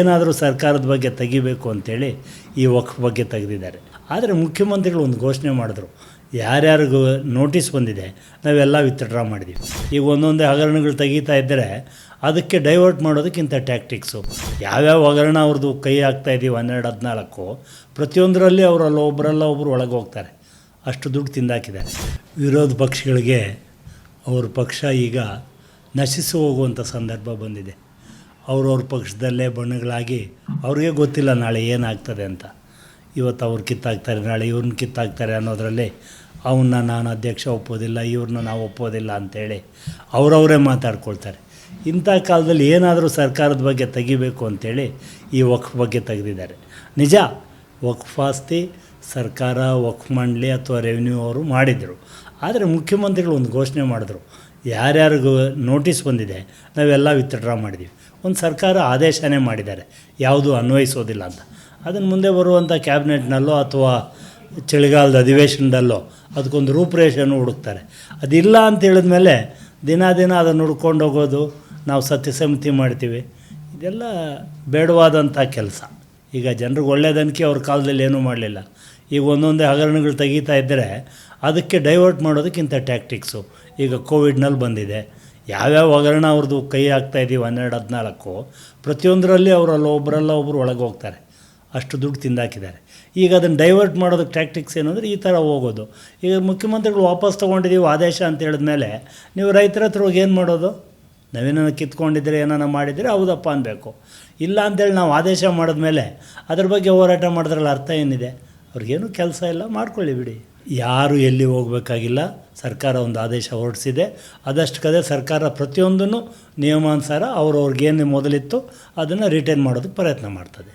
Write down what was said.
ಏನಾದರೂ ಸರ್ಕಾರದ ಬಗ್ಗೆ ತೆಗಿಬೇಕು ಅಂತೇಳಿ ಈ ವಕ್ಫ್ ಬಗ್ಗೆ ತೆಗೆದಿದ್ದಾರೆ. ಆದರೆ ಮುಖ್ಯಮಂತ್ರಿಗಳು ಒಂದು ಘೋಷಣೆ ಮಾಡಿದ್ರು. ಯಾರ್ಯಾರಿಗೂ ನೋಟಿಸ್ ಬಂದಿದೆ, ನಾವೆಲ್ಲ ವಿತ್ಡ್ರಾ ಮಾಡಿದ್ದೀವಿ ಈಗ ಒಂದೊಂದೇ ಹಗರಣಗಳು ತೆಗೀತಾ ಇದ್ದರೆ ಅದಕ್ಕೆ ಡೈವರ್ಟ್ ಮಾಡೋದಕ್ಕಿಂತ ಟ್ಯಾಕ್ಟಿಕ್ಸು ಯಾವ್ಯಾವ ಹಗರಣ ಅವ್ರದ್ದು ಕೈ ಹಾಕ್ತಾ ಇದ್ದೀವಿ ಹನ್ನೆರಡು, ಹದಿನಾಲ್ಕು, ಪ್ರತಿಯೊಂದರಲ್ಲಿ ಅವರಲ್ಲ ಒಬ್ಬರಲ್ಲ ಒಬ್ಬರು ಒಳಗೆ ಹೋಗ್ತಾರೆ. ಅಷ್ಟು ದುಡ್ಡು ತಿಂದಾಕಿದ್ದಾರೆ. ವಿರೋಧ ಪಕ್ಷಗಳಿಗೆ ಅವ್ರ ಪಕ್ಷ ಈಗ ನಶಿಸಿ ಹೋಗುವಂಥ ಸಂದರ್ಭ ಬಂದಿದೆ. ಅವ್ರವ್ರ ಪಕ್ಷದಲ್ಲೇ ಬಣ್ಣಗಳಾಗಿ ಅವ್ರಿಗೆ ಗೊತ್ತಿಲ್ಲ ನಾಳೆ ಏನಾಗ್ತದೆ ಅಂತ. ಇವತ್ತು ಅವ್ರು ಕಿತ್ತಾಕ್ತಾರೆ, ನಾಳೆ ಇವ್ರನ್ನ ಕಿತ್ತಾಕ್ತಾರೆ ಅನ್ನೋದರಲ್ಲಿ ಅವನ್ನ ನಾನು ಅಧ್ಯಕ್ಷ ಒಪ್ಪೋದಿಲ್ಲ, ಇವ್ರನ್ನ ನಾವು ಒಪ್ಪೋದಿಲ್ಲ ಅಂತೇಳಿ ಅವರವರೇ ಮಾತಾಡ್ಕೊಳ್ತಾರೆ. ಇಂಥ ಕಾಲದಲ್ಲಿ ಏನಾದರೂ ಸರ್ಕಾರದ ಬಗ್ಗೆ ತೆಗಿಬೇಕು ಅಂತೇಳಿ ಈ ವಕ್ಫ್ ಬಗ್ಗೆ ತೆಗೆದಿದ್ದಾರೆ. ನಿಜ, ವಕ್ಫ್ ಆಸ್ತಿ ಸರ್ಕಾರ, ವಕ್ಫ್ ಮಂಡಳಿ ಅಥವಾ ರೆವಿನ್ಯೂ ಅವರು ಮಾಡಿದರು. ಆದರೆ ಮುಖ್ಯಮಂತ್ರಿಗಳು ಒಂದು ಘೋಷಣೆ ಮಾಡಿದ್ರು ಯಾರ್ಯಾರಿಗೂ ನೋಟಿಸ್ ಬಂದಿದೆ, ನಾವೆಲ್ಲ ವಿತ್ಡ್ರಾ ಮಾಡಿದ್ದೀವಿ ಒಂದು ಸರ್ಕಾರ ಆದೇಶನೇ ಮಾಡಿದ್ದಾರೆ, ಯಾವುದು ಅನ್ವಯಿಸೋದಿಲ್ಲ ಅಂತ. ಅದನ್ನು ಮುಂದೆ ಬರುವಂಥ ಕ್ಯಾಬಿನೆಟ್ನಲ್ಲೋ ಅಥವಾ ಚಳಿಗಾಲದ ಅಧಿವೇಶನದಲ್ಲೋ ಅದಕ್ಕೊಂದು ರೂಪುರೇಷೆಯನ್ನು ಹುಡುಕ್ತಾರೆ. ಅದಿಲ್ಲ ಅಂತ ಹೇಳಿದ್ಮೇಲೆ ದಿನ ದಿನ ಅದನ್ನು ಹುಡ್ಕೊಂಡು ಹೋಗೋದು, ನಾವು ಸತ್ಯಸಮಿತಿ ಮಾಡ್ತೀವಿ. ಇದೆಲ್ಲ ಬೇಡವಾದಂಥ ಕೆಲಸ. ಈಗ ಜನರಿಗೆ ಒಳ್ಳೆಯದನ್ಕೆ ಅವ್ರ ಕಾಲದಲ್ಲಿ ಏನೂ ಮಾಡಲಿಲ್ಲ. ಈಗ ಒಂದೊಂದೇ ಹಗರಣಗಳು ತೆಗೀತಾ ಇದ್ದರೆ ಅದಕ್ಕೆ ಡೈವರ್ಟ್ ಮಾಡೋದಕ್ಕಿಂತ ಟ್ಯಾಕ್ಟಿಕ್ಸು ಈಗ ಕೋವಿಡ್ನಲ್ಲಿ ಬಂದಿದೆ. ಯಾವ್ಯಾವ ಹಗರಣ ಅವ್ರದ್ದು ಕೈ ಆಗ್ತಾ ಇದ್ದೀವಿ ಹನ್ನೆರಡು, ಹದಿನಾಲ್ಕು, ಪ್ರತಿಯೊಂದರಲ್ಲಿ ಅವರಲ್ಲ ಒಬ್ಬರಲ್ಲ ಒಬ್ಬರು ಒಳಗೆ ಹೋಗ್ತಾರೆ. ಅಷ್ಟು ದುಡ್ಡು ತಿಂದಾಕಿದ್ದಾರೆ. ಈಗ ಅದನ್ನು ಡೈವರ್ಟ್ ಮಾಡೋದಕ್ಕೆ ಟ್ಯಾಕ್ಟಿಕ್ಸ್ ಏನಂದರೆ ಈ ಥರ ಹೋಗೋದು. ಈಗ ಮುಖ್ಯಮಂತ್ರಿಗಳು ವಾಪಸ್ ತೊಗೊಂಡಿದ್ದೀವಿ ಆದೇಶ ಅಂತ ಹೇಳಿದ್ಮೇಲೆ ನೀವು ರೈತರ ಹತ್ರ ಹೋಗಿ ಏನು ಮಾಡೋದು? ನವೀನನ ಕಿತ್ಕೊಂಡಿದ್ರೆ, ಏನಾನ ಮಾಡಿದರೆ ಹೌದಪ್ಪ ಅನ್ನಬೇಕು ಇಲ್ಲ ಅಂತೇಳಿ ನಾವು ಆದೇಶ ಮಾಡಿದ್ಮೇಲೆ ಅದ್ರ ಬಗ್ಗೆ ಹೋರಾಟ ಮಾಡಿದ್ರಲ್ಲಿ ಅರ್ಥ ಏನಿದೆ? ಅವ್ರಿಗೇನು ಕೆಲಸ ಇಲ್ಲ, ಮಾಡ್ಕೊಳ್ಳಿ ಬಿಡಿ. ಯಾರು ಎಲ್ಲಿ ಹೋಗಬೇಕಾಗಿಲ್ಲ, ಸರ್ಕಾರ ಒಂದು ಆದೇಶ ಹೊರಡಿಸಿದೆ. ಅದಷ್ಟು ಕದೆ ಸರ್ಕಾರ ಪ್ರತಿಯೊಂದನ್ನು ನಿಯಮಾನುಸಾರ ಅವ್ರವ್ರಿಗೇನು ಮೊದಲಿತ್ತು ಅದನ್ನು ರಿಟರ್ನ್ ಮಾಡೋದಕ್ಕೆ ಪ್ರಯತ್ನ ಮಾಡ್ತದೆ.